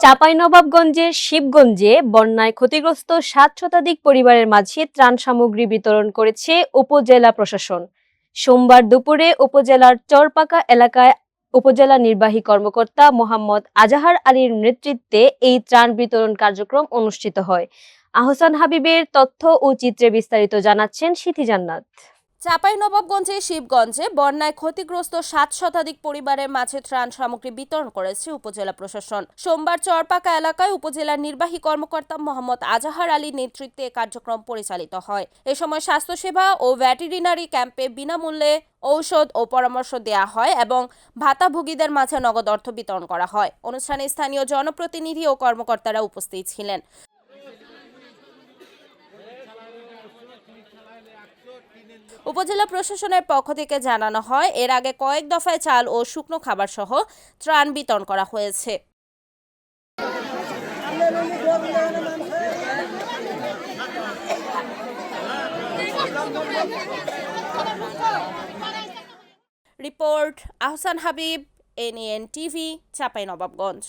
চাঁপাইনবাবগঞ্জের শিবগঞ্জে বন্যায় ক্ষতিগ্রস্ত সাত শতাধিক পরিবারের মাঝে ত্রাণ সামগ্রী বিতরণ করেছে উপজেলা প্রশাসন। সোমবার দুপুরে উপজেলার চরপাকা এলাকায় উপজেলা নির্বাহী কর্মকর্তা মোহাম্মদ আজাহার আলীর নেতৃত্বে এই ত্রাণ বিতরণ কার্যক্রম অনুষ্ঠিত হয়। আহসান হাবিবের তথ্য ও চিত্রে বিস্তারিত জানাচ্ছেন সিথি জান্নাত। চাঁপাইনবাবগঞ্জে, শিবগঞ্জে বন্যায় ক্ষতিগ্রস্ত সাত শতাধিক পরিবারের মাঝে ত্রাণ সামগ্রী বিতরণ করেছে উপজেলা প্রশাসন। সোমবার চরপাকা এলাকায় উপজেলার নির্বাহী কর্মকর্তা মোহাম্মদ আজাহার আলীর নেতৃত্বে কার্যক্রম পরিচালিত হয়। এ সময় স্বাস্থ্যসেবা ও ভ্যাটেরিনারি ক্যাম্পে বিনামূল্যে ঔষধ ও পরামর্শ দেওয়া হয় এবং ভাতাভোগীদের মাঝে নগদ অর্থ বিতরণ করা হয়। অনুষ্ঠানে স্থানীয় জনপ্রতিনিধি ও কর্মকর্তারা উপস্থিত ছিলেন। উপজেলা প্রশাসনের পক্ষ থেকে জানানো হয়, এর আগে কয়েক দফায় চাল ও শুকনো খাবার সহ ত্রাণ বিতরণ করা হয়েছে। Report, Ahsan Habib, N N TV, Chapainawabganj.